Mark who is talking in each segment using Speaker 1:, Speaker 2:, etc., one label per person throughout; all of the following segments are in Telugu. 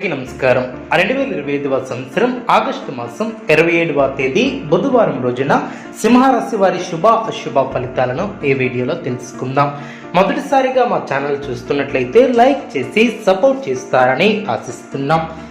Speaker 1: నమస్కారం. రెండు వేల ఇరవై ఐదవ సంవత్సరం ఆగస్టు మాసం ఇరవై ఏడవ తేదీ బుధవారం రోజున సింహరాశి వారి శుభ అశుభ ఫలితాలను ఈ వీడియోలో తెలుసుకుందాం. మొదటిసారిగా మా ఛానల్ చూస్తున్నట్లయితే లైక్ చేసి సపోర్ట్ చేస్తారని ఆశిస్తున్నాం.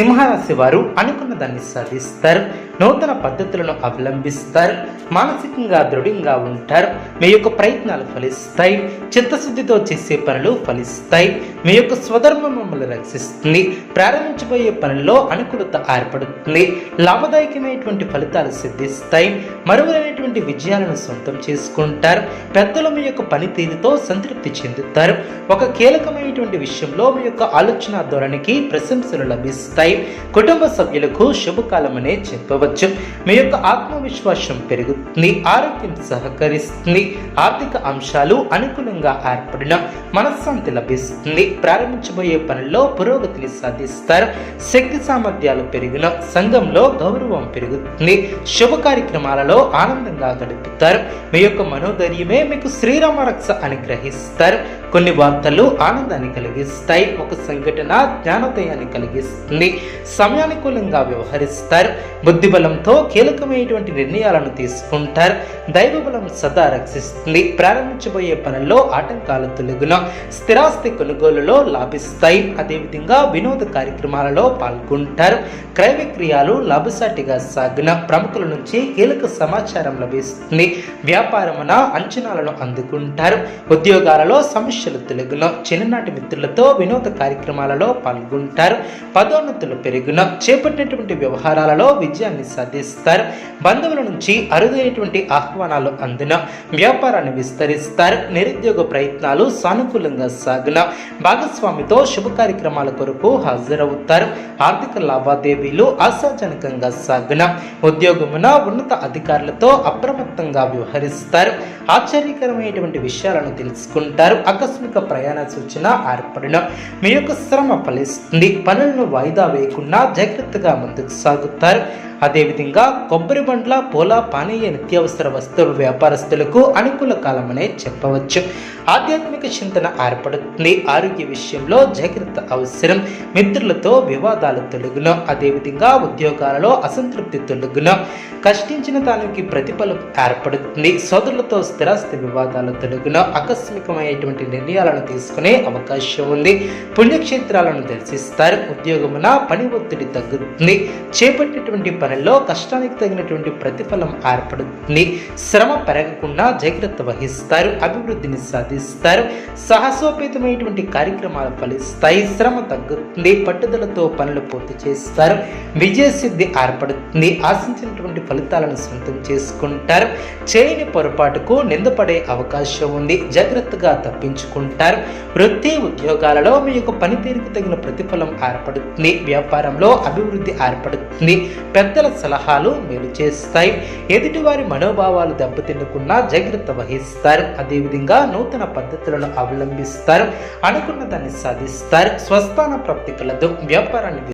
Speaker 1: సింహరాశి వారు అనుకున్న దాన్ని సాధిస్తారు. నూతన పద్ధతులను అవలంబిస్తారు మానసికంగా దృఢంగా ఉంటారు మీ యొక్క ప్రయత్నాలు ఫలిస్తాయి చిత్తశుద్ధితో చేసే పనులు ఫలిస్తాయి మీ యొక్క స్వధర్మం మిమ్మల్ని రక్షిస్తుంది ప్రారంభించబోయే పనుల్లో అనుకూలత ఏర్పడుతుంది లాభదాయకమైనటువంటి ఫలితాలు సిద్ధిస్తాయి మరువైనటువంటి విజయాలను సొంతం చేసుకుంటారు పెద్దలు మీ యొక్క పనితీరుతో సంతృప్తి చెందుతారు ఒక కీలకమైనటువంటి విషయంలో మీ యొక్క ఆలోచన ధోరణికి ప్రశంసలు లభిస్తాయి కుటుంబ సభ్యులకు శుభకాలమనే చెప్పవచ్చు. మీ యొక్క ఆత్మవిశ్వాసం పెరుగుతుంది ఆరోగ్యం సహకరిస్తుంది ఆర్థిక అంశాలు అనుకూలంగా ఏర్పడిన మనశ్శాంతి లభిస్తుంది. ప్రారంభించబోయే పనుల్లో పురోగతిని సాధిస్తారు. శక్తి సామర్థ్యాలు పెరిగిన సంఘంలో గౌరవం పెరుగుతుంది. శుభ కార్యక్రమాలలో ఆనందంగా గడుపుతారు. మీ యొక్క మనోధైర్యమే మీకు శ్రీరామ రక్ష అనుగ్రహిస్తారు. కొన్ని వార్తలు ఆనందాన్ని కలిగిస్తాయి. ఒక సంఘటన జ్ఞానోదయాన్ని కలిగిస్తుంది. సమయానుకూలంగా వ్యవహరిస్తారు. బుద్ధి బలంతో కీలకమైనటువంటి నిర్ణయాలను తీసుకుంటారు. దైవబలం సదా రక్షిస్తుంది. ప్రారంభించబోయే పనుల్లో ఆటంకాలు తొలగున. స్థిరాస్తి కొనుగోలులో లాభిస్తాయి. అదేవిధంగా వినోద కార్యక్రమాలలో పాల్గొంటారు. క్రయ విక్రయాలు లాభసాటిగా సాగిన. ప్రముఖుల నుంచి కీలక సమాచారం లభిస్తుంది. వ్యాపారమున అంచనాలను అందుకుంటారు. ఉద్యోగాలలో సమస్యలు తొలగున. చిన్ననాటి మిత్రులతో వినోద కార్యక్రమాలలో పాల్గొంటారు. పదోన్నతులు పెరుగున. చేపట్టినటువంటి వ్యవహారాలలో విజయాన్ని సాధిస్తారు. బంధువుల నుంచి అరుదైనటువంటి ఆహ్వానాలు అందిన వ్యాపారాన్ని విస్తరిస్తారు. నిరుద్యోగ ప్రయత్నాలు సానుకూలంగా సాగున భాగస్వామితో శుభ కార్యక్రమాల కొరకు హాజరవుతారు. ఆర్థిక లావాదేవీలు ఆశాజనకంగా సాగున ఉద్యోగమున ఉన్నత అధికారులతో అప్రమత్తంగా వ్యవహరిస్తారు. ఆశ్చర్యకరమైనటువంటి విషయాలను తెలుసుకుంటారు. ఆకస్మిక ప్రయాణ సూచన ఏర్పడిన మీ యొక్క శ్రమ ఫలిస్తుంది. పనులను వాయిదా వేయకుండా జాగ్రత్తగా ముందుకు సాగుతారు. అదేవిధంగా కొబ్బరి బండ్ల పూల పానీయ నిత్యావసర వస్తువుల వ్యాపారస్తులకు అనుకూల కాలమనే చెప్పవచ్చు. ఆధ్యాత్మిక చింతన ఏర్పడుతుంది. ఆరోగ్య విషయంలో జాగ్రత్త అవసరం. మిత్రులతో వివాదాలు తొలగును. అదేవిధంగా ఉద్యోగాలలో అసంతృప్తి తొలగును. కష్టించిన దానికి ప్రతిఫలం ఏర్పడుతుంది. సోదరులతో స్థిరాస్తి వివాదాలు తొలగును. ఆకస్మికమైనటువంటి నిర్ణయాలను తీసుకునే అవకాశం ఉంది. పుణ్యక్షేత్రాలను దర్శిస్తారు. ఉద్యోగమున పని ఒత్తిడి తగ్గుతుంది. చేపట్టినటువంటి విషయాల్లో కష్టానికి తగినటువంటి ప్రతిఫలం ఏర్పడుతుంది. శ్రమ పెరగకుండా జాగ్రత్త వహిస్తారు అభివృద్ధిని సాధిస్తారు సాహసోపేతమైనటువంటి కార్యక్రమాలు ఫలిస్తాయి శ్రమ తగ్గుతుంది పట్టుదలతో పనులు పూర్తి చేస్తారు విజయసిద్ధి ఏర్పడుతుంది ఆశించినటువంటి ఫలితాలను సొంతం చేసుకుంటారు చేయని పొరపాటుకు నిందపడే అవకాశం ఉంది జాగ్రత్తగా తప్పించుకుంటారు. వృత్తి ఉద్యోగాలలో మీ యొక్క పనితీరుకు తగిన ప్రతిఫలం ఏర్పడుతుంది వ్యాపారంలో అభివృద్ధి ఏర్పడుతుంది పెద్దల సలహాలు మేలు చేస్తాయి. ఎదుటివారి మనోభావాలు దెబ్బతిన్నకుండా జాగ్రత్త వహిస్తారు. అదేవిధంగా నూతన పద్ధతులను అవలంబిస్తారు. అనుకున్న దాన్ని సాధిస్తారు. స్వస్థాన ప్రాప్తి కలదు. వ్యాపారాన్ని